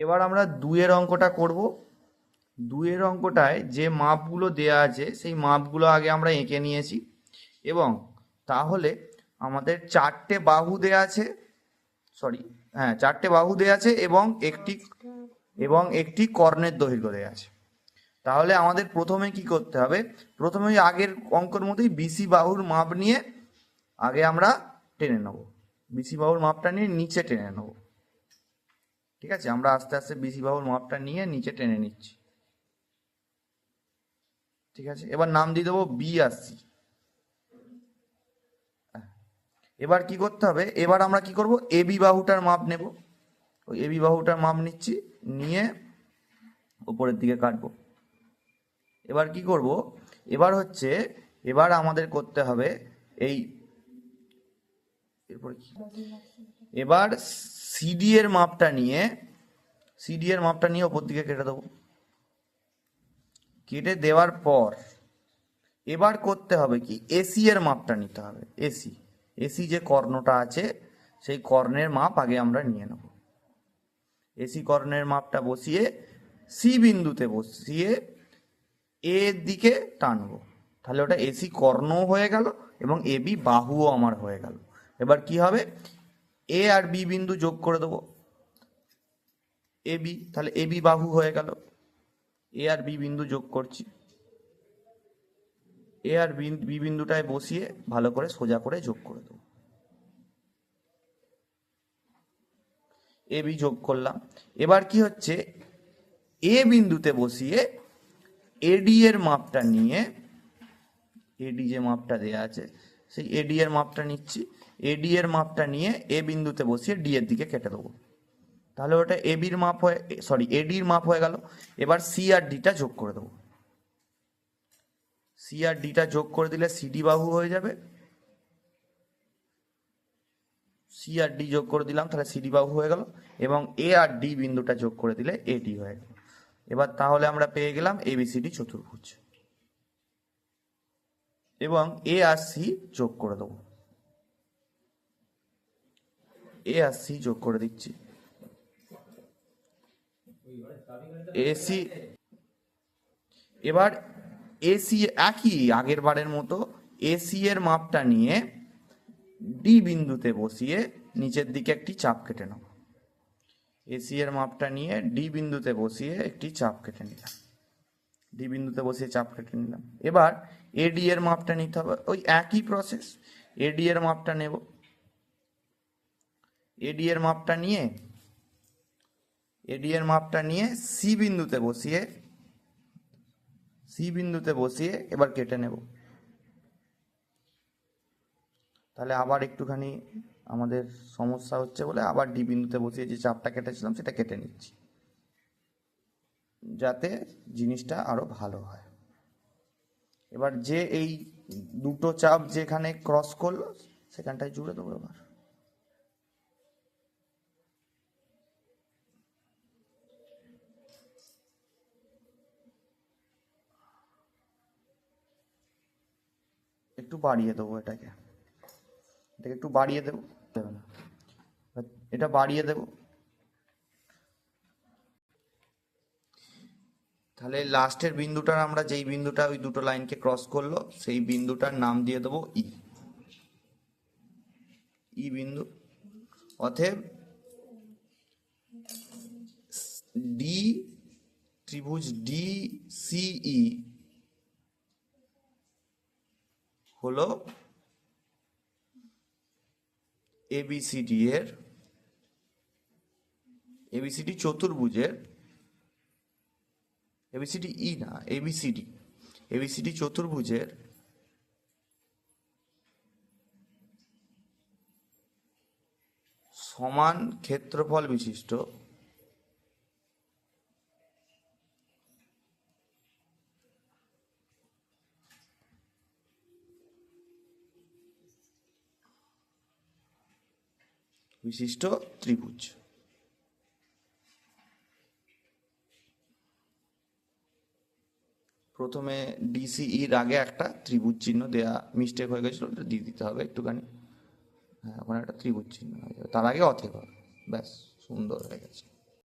এবার আমরা দুয়ের অঙ্কটা করব। দুয়ের অঙ্কটায় যে মাপগুলো দেয়া আছে, সেই মাপগুলো আগে আমরা এঁকে নিয়েছি এবং তাহলে আমাদের চারটে বাহু দেয়া আছে সরি হ্যাঁ চারটে বাহু দেয়া আছে এবং একটি এবং একটি কর্ণের দৈর্ঘ্য দেয়া আছে। তাহলে আমাদের প্রথমে কি করতে হবে? প্রথমে আগের অঙ্কর মতোই বিসি বাহুর মাপ নিয়ে আগে আমরা টেনে নেব। বিসি বাহুর মাপটা নিয়ে নিচে টেনে নেব। ঠিক আছে? আমরা আস্তে আস্তে বিসি বাহুর মাপটা নিয়ে নিচে টেনে নিচ্ছি। ঠিক আছে? এবার নাম দিয়ে দেবো বি আর সি এবার কি করতে হবে? এবার আমরা কি করব? এবি বাহুটার মাপ নেব। ওই এবি বাহুটার মাপ নিচ্ছি, নিয়ে উপরের দিকে কাটবো। এবার কি করব? এবার হচ্ছে, এবার আমাদের করতে হবে এই, এরপরে কি? এবার সিডি এর মাপটা নিয়ে সিডি এর মাপটা নিয়ে ওপর দিকে কেটে দেবো। কেটে দেওয়ার পর, এবার করতে হবে কি? এসি এর মাপটা নিতে হবে এসি এসি যে কর্ণটা আছে, সেই কর্ণের মাপ আগে আমরা নিয়ে নেব। এসি কর্ণের মাপটা বসিয়ে সি বিন্দুতে বসিয়ে এর দিকে টানবো। তাহলে ওটা এসি কর্ণও হয়ে গেল এবং এবি বাহুও আমার হয়ে গেল। এবার কি হবে? এ আর বি বিন্দু যোগ করে দেবো। এ বি তাহলে এ বি বাহু হয়ে গেল। এ আর বি বিন্দু যোগ করছি। এ আর বি- বিন্দুটায় বসিয়ে ভালো করে সোজা করে যোগ করে দেবো। এ বি যোগ করলাম। এবার কি হচ্ছে? এ বিন্দুতে বসিয়ে এডি এর মাপটা নিয়ে এডি যে মাপটা দেয়া আছে সেই এডি এর মাপটা নিচ্ছি। এডি এর মাপটা নিয়ে এ বিন্দুতে বসিয়ে ডি এর দিকে কেটে দেবো। তাহলে ওটা এ বির মাপ হয়ে সরি এডির মাপ হয়ে গেল। এবার সি আর ডিটা যোগ করে দেবো। সি আর ডিটা যোগ করে দিলে সিডি বাহু হয়ে যাবে। সি আর ডি যোগ করে দিলাম, তাহলে সিডি বাহু হয়ে গেল। এবং এ আর ডি বিন্দুটা যোগ করে দিলে এডি হয়ে গেল। এবার তাহলে আমরা পেয়ে গেলাম এবিসিডি চতুর্ভুজ। এবং এ আর সি যোগ করে দেবো। এ আর সি যোগ করে দিচ্ছি। এসি এবার এসি একই আগের বারের মতো এসি এর মাপটা নিয়ে ডি বিন্দুতে বসিয়ে নিচের দিকে একটি চাপ কেটে নেব। এসি এর মাপটা নিয়ে ডি বিন্দুতে বসিয়ে একটি চাপ কেটে নিলাম। ডি বিন্দুতে বসিয়ে চাপ কেটে নিলাম। এবার এডি এর মাপটা নিতে হবে। ওই একই প্রসেস এডি এর মাপটা নেব। এডি এর মাপটা নিয়ে এডি এর মাপটা নিয়ে সি বিন্দুতে বসিয়ে সি বিন্দুতে বসিয়ে এবার কেটে নেব। তাহলে আবার একটুখানি আমাদের সমস্যা হচ্ছে বলে আবার ডি বিন্দুতে বসিয়ে যে চাপটা কেটেছিলাম সেটা কেটে নিচ্ছি। যাতে জিনিসটা আরও ভালো হয়। এবার যে এই দুটো চাপ যেখানে ক্রস করল, সেখানটায় জুড়ে দেবো এবার। একটু বাড়িয়ে দেবো এটাকে। এটাকে একটু বাড়িয়ে দেবো। দেবে না এটা বাড়িয়ে দেবো। তাহলে লাস্টের বিন্দুটার আমরা যেই বিন্দুটা ওই দুটো লাইনকে ক্রস করল, সেই বিন্দুটার নাম দিয়ে দেবো ই ই বিন্দু। অতএব ডি ত্রিভুজ ডি সিই হলো এবিসিডি এর এবিসিডি চতুর্ভুজের এবিসিডি ই না এবিসিডি এবিসিডি চতুর্ভুজের সমান ক্ষেত্রফল বিশিষ্ট বিশিষ্ট ত্রিভুজ। প্রথমে ডিসিইর আগে একটা ত্রিভুজ চিহ্ন দেয়া মিস্টেক হয়ে গেছিল, ওটা দিয়ে দিতে হবে একটুখানি। হ্যাঁ ওখানে একটা ত্রিভুজ চিহ্ন হয়ে যাবে। তার আগে অথেব ব্যাস, সুন্দর হয়ে গেছে।